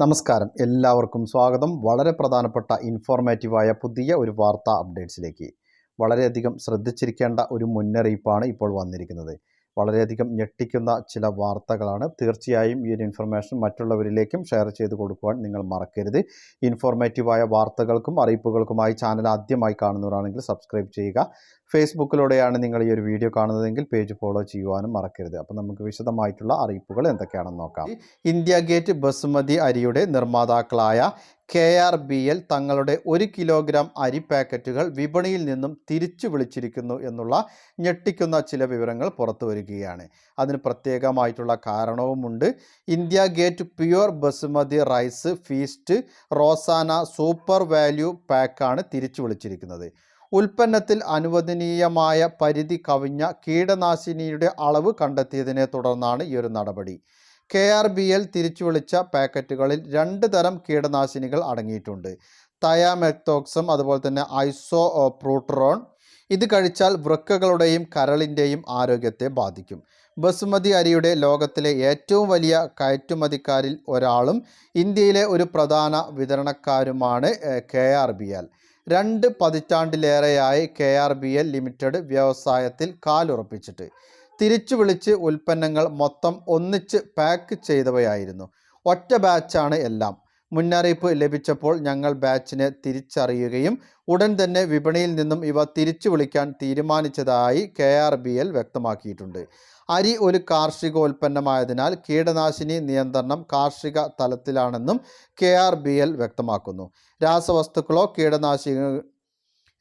നമസ്കാരം. എല്ലാവർക്കും സ്വാഗതം. വളരെ പ്രധാനപ്പെട്ട ഇൻഫോർമേറ്റീവായ പുതിയ ഒരു വാർത്താ അപ്ഡേറ്റ്സിലേക്ക് വളരെയധികം ശ്രദ്ധിച്ചിരിക്കേണ്ട ഒരു മുന്നറിയിപ്പാണ് ഇപ്പോൾ വന്നിരിക്കുന്നത്. വളരെയധികം ഞെട്ടിക്കുന്ന ചില വാർത്തകളാണ്. തീർച്ചയായും ഈ ഒരു ഇൻഫർമേഷൻ മറ്റുള്ളവരിലേക്കും ഷെയർ ചെയ്ത് കൊടുക്കുവാൻ നിങ്ങൾ മറക്കരുത്. ഇൻഫോർമേറ്റീവായ വാർത്തകൾക്കും അറിയിപ്പുകൾക്കുമായി ചാനൽ ആദ്യമായി കാണുന്നവരാണെങ്കിൽ സബ്സ്ക്രൈബ് ചെയ്യുക. ഫേസ്ബുക്കിലൂടെയാണ് നിങ്ങൾ ഈ ഒരു വീഡിയോ കാണുന്നതെങ്കിൽ പേജ് ഫോളോ ചെയ്യുവാനും മറക്കരുത്. അപ്പോൾ നമുക്ക് വിശദമായിട്ടുള്ള അറിയിപ്പുകൾ എന്തൊക്കെയാണെന്ന് നോക്കാം. ഇന്ത്യ ഗേറ്റ് ബസുമതി അരിയുടെ നിർമ്മാതാക്കളായ കെ ആർ ബി എൽ തങ്ങളുടെ ഒരു കിലോഗ്രാം അരി പാക്കറ്റുകൾ വിപണിയിൽ നിന്നും തിരിച്ചു വിളിച്ചിരിക്കുന്നു എന്നുള്ള ഞെട്ടിക്കുന്ന ചില വിവരങ്ങൾ പുറത്തു വരികയാണ്. അതിന് പ്രത്യേകമായിട്ടുള്ള കാരണവുമുണ്ട്. India Gate pure basmati rice feast Rozana super value പാക്കാണ് തിരിച്ചു വിളിച്ചിരിക്കുന്നത്. ഉൽപ്പന്നത്തിൽ അനുവദനീയമായ പരിധി കവിഞ്ഞ കീടനാശിനിയുടെ അളവ് കണ്ടെത്തിയതിനെ തുടർന്നാണ് ഈ ഒരു നടപടി. കെ ആർ ബി എൽ തിരിച്ചു വിളിച്ച പാക്കറ്റുകളിൽ രണ്ട് തരം കീടനാശിനികൾ അടങ്ങിയിട്ടുണ്ട്. തയാമെക്തോക്സം അതുപോലെ തന്നെ ഐസോ പ്രൂട്രോൺ ഇത് കഴിച്ചാൽ വൃക്കകളുടെയും കരളിന്റെയും ആരോഗ്യത്തെ ബാധിക്കും. ബസുമതി അരിയുടെ ലോകത്തിലെ ഏറ്റവും വലിയ കയറ്റുമതിക്കാരിൽ ഒരാളും ഇന്ത്യയിലെ ഒരു പ്രധാന വിതരണക്കാരുമാണ് കെ ആർ ബി എൽ. രണ്ട് പതിറ്റാണ്ടിലേറെയായി K R B L limited വ്യവസായത്തിൽ കാലുറപ്പിച്ചിട്ട്. തിരിച്ചു വിളിച്ച് ഉൽപ്പന്നങ്ങൾ മൊത്തം ഒന്നിച്ച് പാക്ക് ചെയ്തവയായിരുന്നു. ഒറ്റ ബാച്ചാണ് എല്ലാം. മുന്നറിയിപ്പ് ലഭിച്ചപ്പോൾ ഞങ്ങൾ ബാച്ചിനെ തിരിച്ചറിയുകയും ഉടൻ തന്നെ വിപണിയിൽ നിന്നും ഇവ തിരിച്ചു വിളിക്കാൻ തീരുമാനിച്ചതായി കെ ആർ ബി എൽ വ്യക്തമാക്കിയിട്ടുണ്ട്. അരി ഒരു കാർഷികോൽപ്പന്നമായതിനാൽ കീടനാശിനി നിയന്ത്രണം കാർഷിക തലത്തിലാണെന്നും കെ ആർ ബി എൽ വ്യക്തമാക്കുന്നു. രാസവസ്തുക്കളോ കീടനാശിനി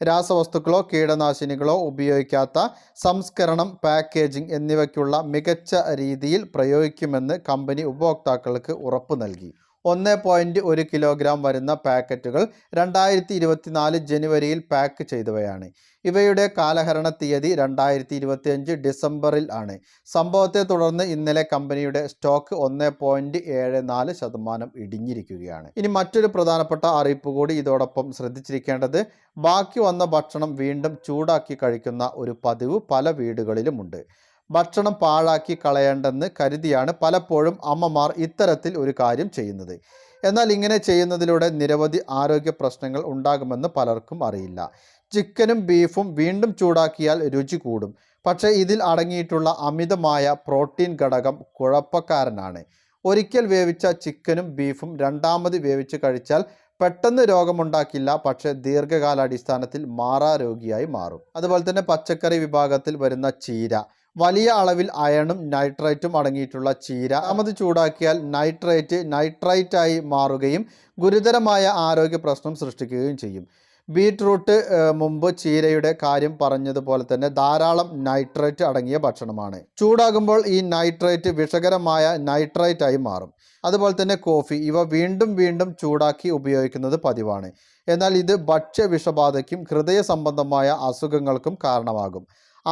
രാസവസ്തുക്കളോ കീടനാശിനികളോ ഉപയോഗിക്കാത്ത സംസ്കരണം പാക്കേജിംഗ് എന്നിവയ്ക്കുള്ള മികച്ച രീതിയിൽ പ്രയോഗിക്കുമെന്ന് കമ്പനി ഉപഭോക്താക്കൾക്ക് ഉറപ്പു നൽകി. ഒന്ന് പോയിന്റ് ഒരു കിലോഗ്രാം വരുന്ന പാക്കറ്റുകൾ രണ്ടായിരത്തി ഇരുപത്തിനാല് ജനുവരിയിൽ പാക്ക് ചെയ്തവയാണ്. ഇവയുടെ കാലഹരണ തീയതി രണ്ടായിരത്തി ഇരുപത്തിയഞ്ച് ഡിസംബറിൽ ആണ്. സംഭവത്തെ തുടർന്ന് ഇന്നലെ കമ്പനിയുടെ സ്റ്റോക്ക് ഒന്ന് പോയിന്റ് ഏഴ് നാല് ശതമാനം ഇടിഞ്ഞിരിക്കുകയാണ്. ഇനി മറ്റൊരു പ്രധാനപ്പെട്ട അറിയിപ്പ് കൂടി ഇതോടൊപ്പം ശ്രദ്ധിച്ചിരിക്കേണ്ടത് ബാക്കി വന്ന ഭക്ഷണം വീണ്ടും ചൂടാക്കി കഴിക്കുന്ന ഒരു പതിവ് പല വീടുകളിലുമുണ്ട്. ഭക്ഷണം പാഴാക്കി കളയേണ്ടെന്ന് കരുതിയാണ് പലപ്പോഴും അമ്മമാർ ഇത്തരത്തിൽ ഒരു കാര്യം ചെയ്യുന്നത്. എന്നാൽ ഇങ്ങനെ ചെയ്യുന്നതിലൂടെ നിരവധി ആരോഗ്യ പ്രശ്നങ്ങൾ ഉണ്ടാകുമെന്ന് പലർക്കും അറിയില്ല. ചിക്കനും ബീഫും വീണ്ടും ചൂടാക്കിയാൽ രുചി കൂടും. പക്ഷേ ഇതിൽ അടങ്ങിയിട്ടുള്ള അമിതമായ പ്രോട്ടീൻ ഘടകം കുഴപ്പക്കാരനാണ്. ഒരിക്കൽ വേവിച്ച ചിക്കനും ബീഫും രണ്ടാമത് വേവിച്ച് കഴിച്ചാൽ പെട്ടെന്ന് രോഗമുണ്ടാക്കില്ല പക്ഷേ ദീർഘകാലാടിസ്ഥാനത്തിൽ മാറാ രോഗിയായി മാറും. അതുപോലെ തന്നെ പച്ചക്കറി വിഭാഗത്തിൽ വരുന്ന ചീര വലിയ അളവിൽ അയണും നൈട്രേറ്റും അടങ്ങിയിട്ടുള്ള ചീര. അമത് ചൂടാക്കിയാൽ നൈട്രേറ്റ് നൈട്രൈറ്റായി മാറുകയും ഗുരുതരമായ ആരോഗ്യ പ്രശ്നം സൃഷ്ടിക്കുകയും ചെയ്യും. ബീട്രൂട്ട് മുമ്പ് ചീരയുടെ കാര്യം പറഞ്ഞതുപോലെ തന്നെ ധാരാളം നൈട്രേറ്റ് അടങ്ങിയ ഭക്ഷണമാണ്. ചൂടാകുമ്പോൾ ഈ നൈട്രേറ്റ് വിഷകരമായ നൈട്രൈറ്റായി മാറും. അതുപോലെ തന്നെ കോഫി ഇവ വീണ്ടും വീണ്ടും ചൂടാക്കി ഉപയോഗിക്കുന്നത് പതിവാണ്. എന്നാൽ ഇത് ഭക്ഷ്യ വിഷബാധയ്ക്കും ഹൃദയ സംബന്ധമായ അസുഖങ്ങൾക്കും കാരണമാകും.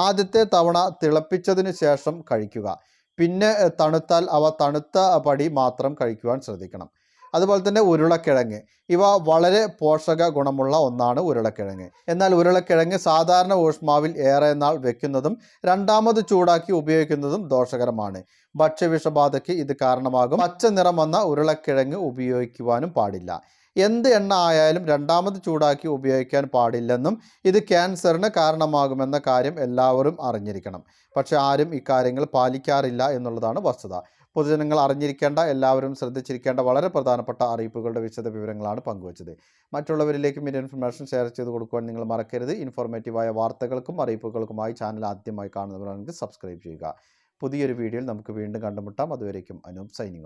ആദ്യത്തെ തവണ തിളപ്പിച്ചതിന് ശേഷം കഴിക്കുക. പിന്നെ തണുത്താൽ അവ തണുത്ത പടി മാത്രം കഴിക്കുവാൻ ശ്രദ്ധിക്കണം. അതുപോലെ തന്നെ ഉരുളക്കിഴങ്ങ്. ഇവ വളരെ പോഷക ഗുണമുള്ള ഒന്നാണ് ഉരുളക്കിഴങ്ങ്. എന്നാൽ ഉരുളക്കിഴങ്ങ് സാധാരണ ഊഷ്മാവിൽ ഏറെ നാൾ വെക്കുന്നതും രണ്ടാമത് ചൂടാക്കി ഉപയോഗിക്കുന്നതും ദോഷകരമാണ്. ഭക്ഷ്യവിഷബാധയ്ക്ക് ഇത് കാരണമാകും. പച്ച നിറം വന്ന ഉരുളക്കിഴങ്ങ് ഉപയോഗിക്കുവാനും പാടില്ല. എന്ത് എണ്ണ ആയാലും രണ്ടാമത് ചൂടാക്കി ഉപയോഗിക്കാൻ പാടില്ലെന്നും ഇത് ക്യാൻസറിന് കാരണമാകുമെന്ന കാര്യം എല്ലാവരും അറിഞ്ഞിരിക്കണം. പക്ഷേ ആരും ഇക്കാര്യങ്ങൾ പാലിക്കാറില്ല എന്നുള്ളതാണ് വസ്തുത. പൊതുജനങ്ങൾ അറിഞ്ഞിരിക്കേണ്ട എല്ലാവരും ശ്രദ്ധിച്ചിരിക്കേണ്ട വളരെ പ്രധാനപ്പെട്ട അറിയിപ്പുകളുടെ വിശദ വിവരങ്ങളാണ് പങ്കുവച്ചത്. മറ്റുള്ളവരിലേക്കും ഈ ഇൻഫർമേഷൻ ഷെയർ ചെയ്ത് കൊടുക്കുവാൻ നിങ്ങൾ മറക്കരുത്. ഇൻഫോർമേറ്റീവായ വാർത്തകൾക്കും അറിയിപ്പുകൾക്കുമായി ചാനൽ ആദ്യമായി കാണുന്നവരാണെങ്കിൽ സബ്സ്ക്രൈബ് ചെയ്യുക. പുതിയൊരു വീഡിയോയിൽ നമുക്ക് വീണ്ടും കണ്ടുമുട്ടാം. അതുവരേക്കും അനൂപ് സൈനിങ് ഓഫ്.